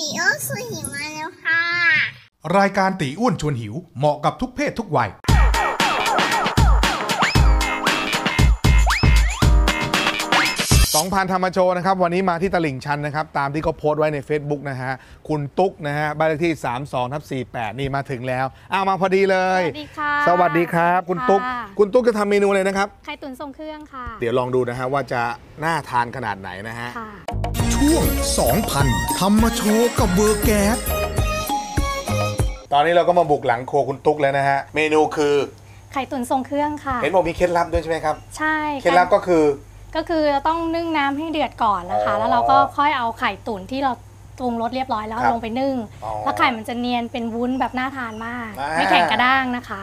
ตีโอสุหิวมาแล้วค่ะ รายการตีอ้วนชวนหิวเหมาะกับทุกเพศทุกวัย สองพันธรรมโชว์นะครับ วันนี้มาที่ตลิ่งชันนะครับ ตามที่เขาโพสต์ไว้ใน Facebook นะฮะ คุณตุ๊กนะฮะบ้านเลขที่ 32ทับ48 นี่มาถึงแล้ว เอามาพอดีเลย สวัสดีค่ะสวัสดีครับ คุณตุ๊กค่ะคุณตุ๊กจะทำเมนูเลยนะครับ ไข่ตุ๋นทรงเครื่องค่ะ เดี๋ยวลองดูนะฮะว่าจะน่าทานขนาดไหนนะฮะ ค่ะ ช่วง 2,000ทำมาโชว์กับเวอร์แก๊สตอนนี้เราก็มาบุกหลังครัวคุณตุ๊กแล้วนะฮะ เมนูคือไข่ตุ๋นทรงเครื่องค่ะ เห็นบอกมีเคล็ดลับด้วยใช่ไหมครับ ใช่เคล็ดลับก็คือ ก็คือเราต้องนึ่งน้ำให้เดือดก่อนนะคะอ๋อแล้วเราก็ค่อยเอาไข่ตุ๋นที่เราปรุงรสเรียบร้อยแล้วครับลงไปนึ่ง อ๋อแล้วไข่มันจะเนียนเป็นวุ้นแบบน่าทานมาก อ่า ไม่แข็งกระด้างนะคะ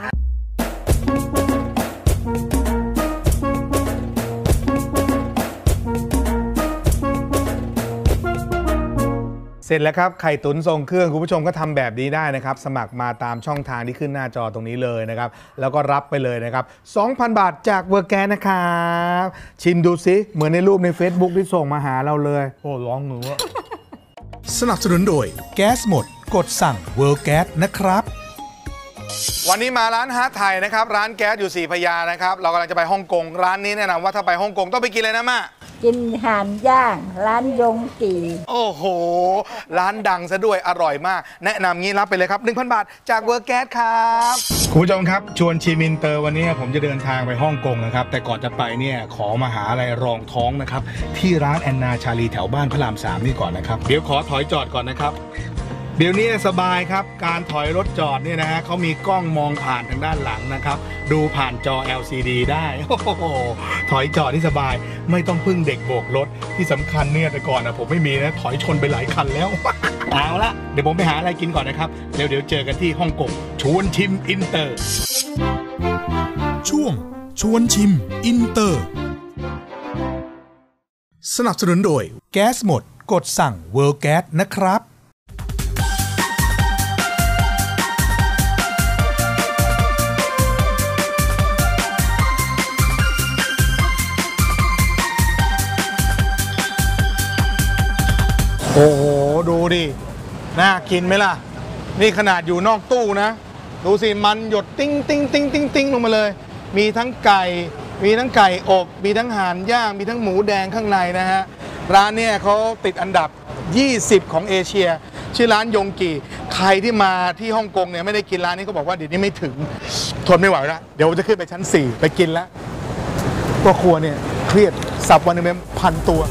เสร็จแล้วครับไข่ตุ๋นทรงเครื่องคุณผู้ชมก็ทำแบบนี้ได้นะครับ สมัครมาตามช่องทางที่ขึ้นหน้าจอตรงนี้เลยนะครับ แล้วก็รับไปเลยนะครับ 2,000 บาทจากเวอร์แกนนะครับชิมดูซิเหมือนในรูปใน Facebook ที่ส่งมาหาเราเลย โอ้ร้องหนูอะสนับสนุนโดย แก๊สหมด กดสั่งเวอร์แก๊สนะครับ วันนี้มาร้านฮาร์ทไทยนะครับ ร้านแก๊สอยู่สีพญานะครับ เรากำลังจะไปฮ่องกงร้านนี้แนะนำว่าถ้าไปฮ่องกงต้องไปกินเลยนะม่า กินห่านย่าง ร้านยงกี่โอ้โห ร้านดังซะด้วยอร่อยมาก แนะนำงี้รับไปเลยครับ 1,000 บาท จากเวอร์แก๊สครับคุณผู้ชมครับ ชวนชิมินเตอร์วันนี้ผมจะเดินทางไปฮ่องกงนะครับ แต่ก่อนจะไปเนี่ยขอมาหาอะไรรองท้องนะครับ ที่ร้านแอนนาชาลีแถวบ้านพระรามสามนี่ก่อนนะครับ เดี๋ยวขอถอยจอดก่อนนะครับ เดี๋ยวนี้สบายครับการถอยรถจอดเนี่ยนะฮะเขามีกล้องมองผ่านทางด้านหลังนะครับ ดูผ่านจอ LCD ได้โอ้โหถอยจอดที่สบาย ไม่ต้องพึ่งเด็กโบกรถที่สำคัญเนี่ยแต่ก่อนนะผมไม่มีนะ ถอยชนไปหลายคันแล้วเอาละเดี๋ยวผมไปหาอะไรกินก่อนนะครับเดี๋ยวเดี๋ยวเจอกันที่ฮ่องกงชวนชิมอินเตอร์ ช่วงชวนชิมอินเตอร์ สนับสนุนโดยแก๊สหมดกดสั่งเวอร์แก๊สนะครับ โอ้โห ดูดิน่ากินไหมล่ะ นี่ขนาดอยู่นอกตู้นะ ดูสิ มันหยดติ้งติ้งติ้งติ้งติ้งลงมาเลย มีทั้งไก่ มีทั้งไก่อบ มีทั้งห่านย่าง มีทั้งหมูแดงข้างในนะฮะ ร้านเนี่ยเขาติดอันดับ 20 ของเอเชีย ชื่อร้านยงกีใครที่มาที่ฮ่องกงเนี่ยไม่ได้กินร้านนี้ก็บอกว่าเดี๋ยวนี้ไม่ถึง ทนไม่ไหวแล้วเดี๋ยวจะขึ้นไปชั้น 4 ไปกินแล้วก็ครัวเนี่ยเครียดสับวันหนึงเป็นพันตัว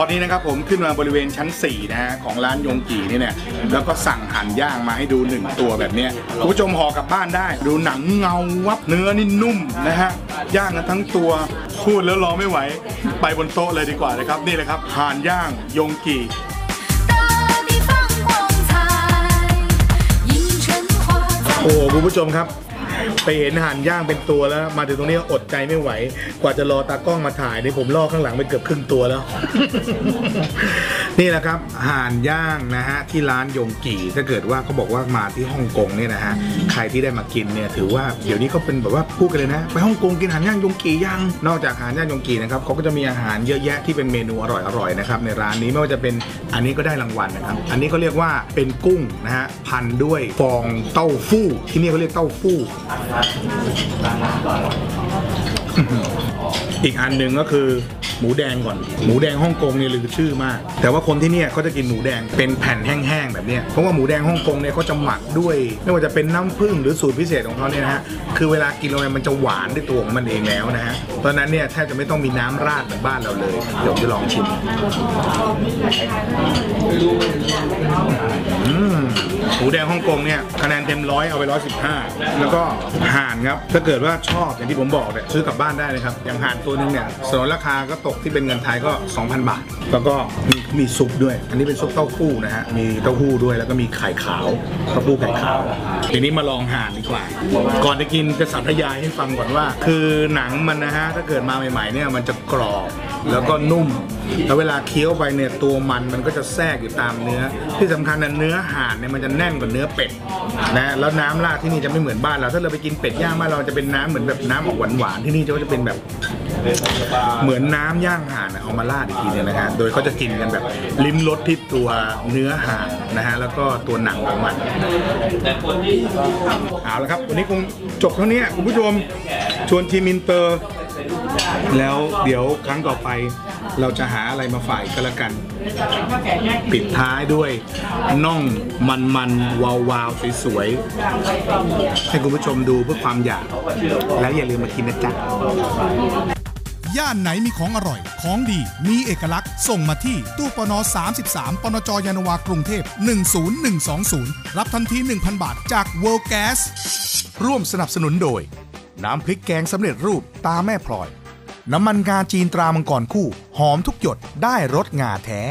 ตอนนี้นะครับผมขึ้นมาบริเวณชั้น4นะฮะของร้านยงกีนี่เนี่ยแล้วก็สั่งหั่นย่างมาให้ดูหนึ่งตัวแบบนี้คุณผู้ชมห่อกลับบ้านได้ ดูหนังเงาวับเนื้อนี่นุ่มนะฮะย่างกันทั้งตัวพูดแล้วรอไม่ไหว ไปบนโต๊ะเลยดีกว่านะครับนี่แหละครับหั่นย่างยงกีโอ้คุณผู้ชมครับ ไปเห็นห่านย่างเป็นตัวแล้ว มาถึงตรงนี้อดใจไม่ไหว กว่าจะรอตากล้องมาถ่ายนี่ผมล่อข้างหลังไปเกือบครึ่งตัวแล้ว นี่แหละครับห่านย่างนะฮะที่ร้านยงกี่ถ้าเกิดว่าเขาบอกว่ามาที่ฮ่องกงเนี่ยนะฮะใครที่ได้มากินเนี่ยถือว่าเดี๋ยวนี้เขาเป็นแบบว่าพูดกันเลยนะไปฮ่องกงกินอาหารย่างยงกี่ย่างนอกจากอาหารย่างยงกี่นะครับเขาก็จะมีอาหารเยอะแยะที่เป็นเมนูอร่อยๆนะครับในร้านนี้ไม่ว่าจะเป็นอันนี้ก็ได้รางวัลนะครับอันนี้เขาเรียกว่าเป็นกุ้งนะฮะพันด้วยฟองเต้าฟู้ที่นี่เขาเรียกเต้าฟู้อีกอันหนึ่งก็คือ หมูแดงก่อน หมูแดงฮ่องกงเนี่ยลือชื่อมาก แต่ว่าคนที่เนี่ยเขาจะกินหมูแดงเป็นแผ่นแห้งๆแบบเนี้ยเพราะว่าหมูแดงฮ่องกงเนี่ยเขาจะหมักด้วย ไม่ว่าจะเป็นน้ำผึ้งหรือสูตรพิเศษของเขาเนี่ยนะฮะคือเวลากินลงไปมันจะหวานด้วยตัวของมันเองแล้วนะฮะเพราะนั้นเนี่ยแทบจะไม่ต้องมีน้ำราดเหมือนบ้านเราเลยเดี๋ยวจะลองชิมหมูแดงฮ่องกงเนี่ยคะแนนเต็มร้อยเอาไปร้อยสิบห้าแล้วก็ห่านครับถ้าเกิดว่าชอบอย่างที่ผมบอกเนี่ยซื้อกลับบ้านได้เลยครับอย่างห่านตัวหนึงเนี่ยสนนราคาก็ตกที่เป็นเงินไทยก็ 2,000 บาท แล้วก็มีมีซุปด้วย อันนี้เป็นซุปเต้าหู้นะฮะ มีเต้าหู้ด้วยแล้วก็มีไข่ขาวเต้าหู้ไข่ขาว ทีนี้มาลองห่านดีกว่า ก่อนจะกินจะสาธยายให้ฟังก่อนว่า คือหนังมันนะฮะ ถ้าเกิดมาใหม่ๆเนี่ยมันจะกรอบแล้วก็นุ่ม แล้วเวลาเคี้ยวไปเนี่ยตัวมันมันก็จะแทรกอยู่ตามเนื้อ ที่สำคัญนะเนื้อห่านเนี่ยมันจะแน่นกว่าเนื้อเป็ดนะ แล้วน้ำราดที่นี่จะไม่เหมือนบ้านเรา ถ้าเราไปกินเป็ดย่างบ้านเราจะเป็นน้ำเหมือนแบบน้ำออกหวานๆที่นี่จะก็จะเป็นแบบ เหมือนน้ำย่างห่านเอามาราดอีกทีเนี่ยนะฮะ โดยเขาจะกินกันแบบลิ้มรสที่ตัวเนื้อห่านนะฮะ แล้วก็ตัวหนังของมันเอาละครับ วันนี้คงจบเท่านี้คุณผู้ชม ชวนทีมอินเตอร์ แล้วเดี๋ยวครั้งต่อไปเราจะหาอะไรมาฝ่ายก็แล้วกัน ปิดท้ายด้วยน่องมันมันๆวาววาวๆสวยๆให้คุณผู้ชมดูเพื่อความอยาก แล้วอย่าลืมมากินนะจ๊ะ ย่านไหนมีของอร่อย ของดี มีเอกลักษณ์ ส่งมาที่ตู้ปน 33 ปนจยานวากรุงเทพ 10120 รับทันที 1,000 บาทจาก World Gas ร่วมสนับสนุนโดย น้ำพริกแกงสำเร็จรูปตาแม่พลอย น้ำมันงาจีนตรามังกรคู่ หอมทุกหยดได้รสงาแท้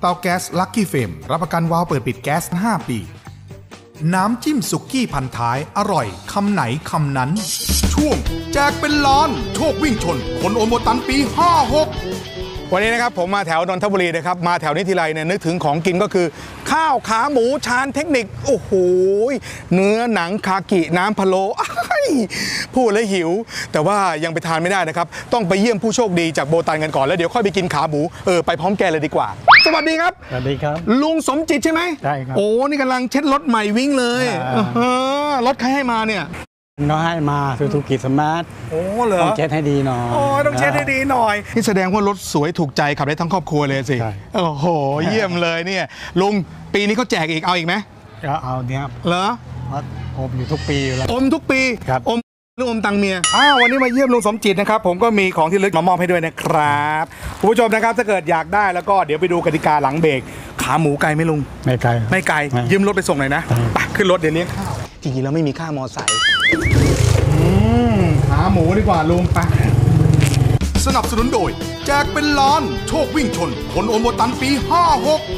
เตาแก๊สลักกี้เฟมรับประกันวาล์วเปิดปิดแก๊ส 5 ปี น้ำจิ้มสุกี้พันท้ายอร่อยคำไหนคำนั้น ช่วงแจกเป็นล้าน โชควิ่งชน คนโอนโบตันปี 56 วันนี้นะครับผมมาแถวนนทบุรีนะครับ มาแถวนี้ทีไรเนี่ยนึกถึงของกินก็คือ ข้าวขาหมูชานเทคนิค โอ้โห เนื้อหนังคากิน้ำพะโล้พูดแล้วหิว แต่ว่ายังไปทานไม่ได้นะครับ ต้องไปเยี่ยมผู้โชคดีจากโบตันกันก่อนแล้วเดี๋ยวค่อยไปกินขาหมูเออไปพร้อมแกเลยดีกว่า สวัสดีครับ สวัสดีครับ ลุงสมจิตใช่ไหมใช่ครับ โอ้ นี่กำลังเช็ดรถใหม่วิ่งเลยอ่า เออรถใครให้มาเนี่ย น้องให้มาซูซูกิสมาร์ทโอ้เหรอต้องเช็ดให้ดีหน่อย โอ้ยต้องเช็ดให้ดีหน่อย นี่แสดงว่ารถสวยถูกใจขับได้ทั้งครอบครัวเลยสิ ใช่ โอ้โห เยี่ยมเลยเนี่ย ลุงปีนี้เขาแจกอีกเอาอีกไหมก็เอาเนี้ยเหรอ เพราะผมอยู่ทุกปีอยู่แล้ว อมทุกปี ครับ อม หรืออมตังเมียอ้าววันนี้มาเยี่ยมลุงสมจิตนะครับ ผมก็มีของที่ระลึกมามอบให้ด้วยนะครับคุณผู้ชมนะครับถ้าเกิดอยากได้แล้วก็เดี๋ยวไปดูกติกาหลังเบรกขาหมูไกลไหมลุง ไม่ไกล ไม่ไกลไม่ยืมรถไปส่งหน่อยนะไปขึ้นรถเดี๋ยวเลี้ยงข้าวจริงๆแล้วไม่มีค่ามอไซค์อืมขาหมูดีกว่าลุงไปสนับสนุนโดย แจกเป็นล้านโชควิ่งชน คนโอนโบตันปี 56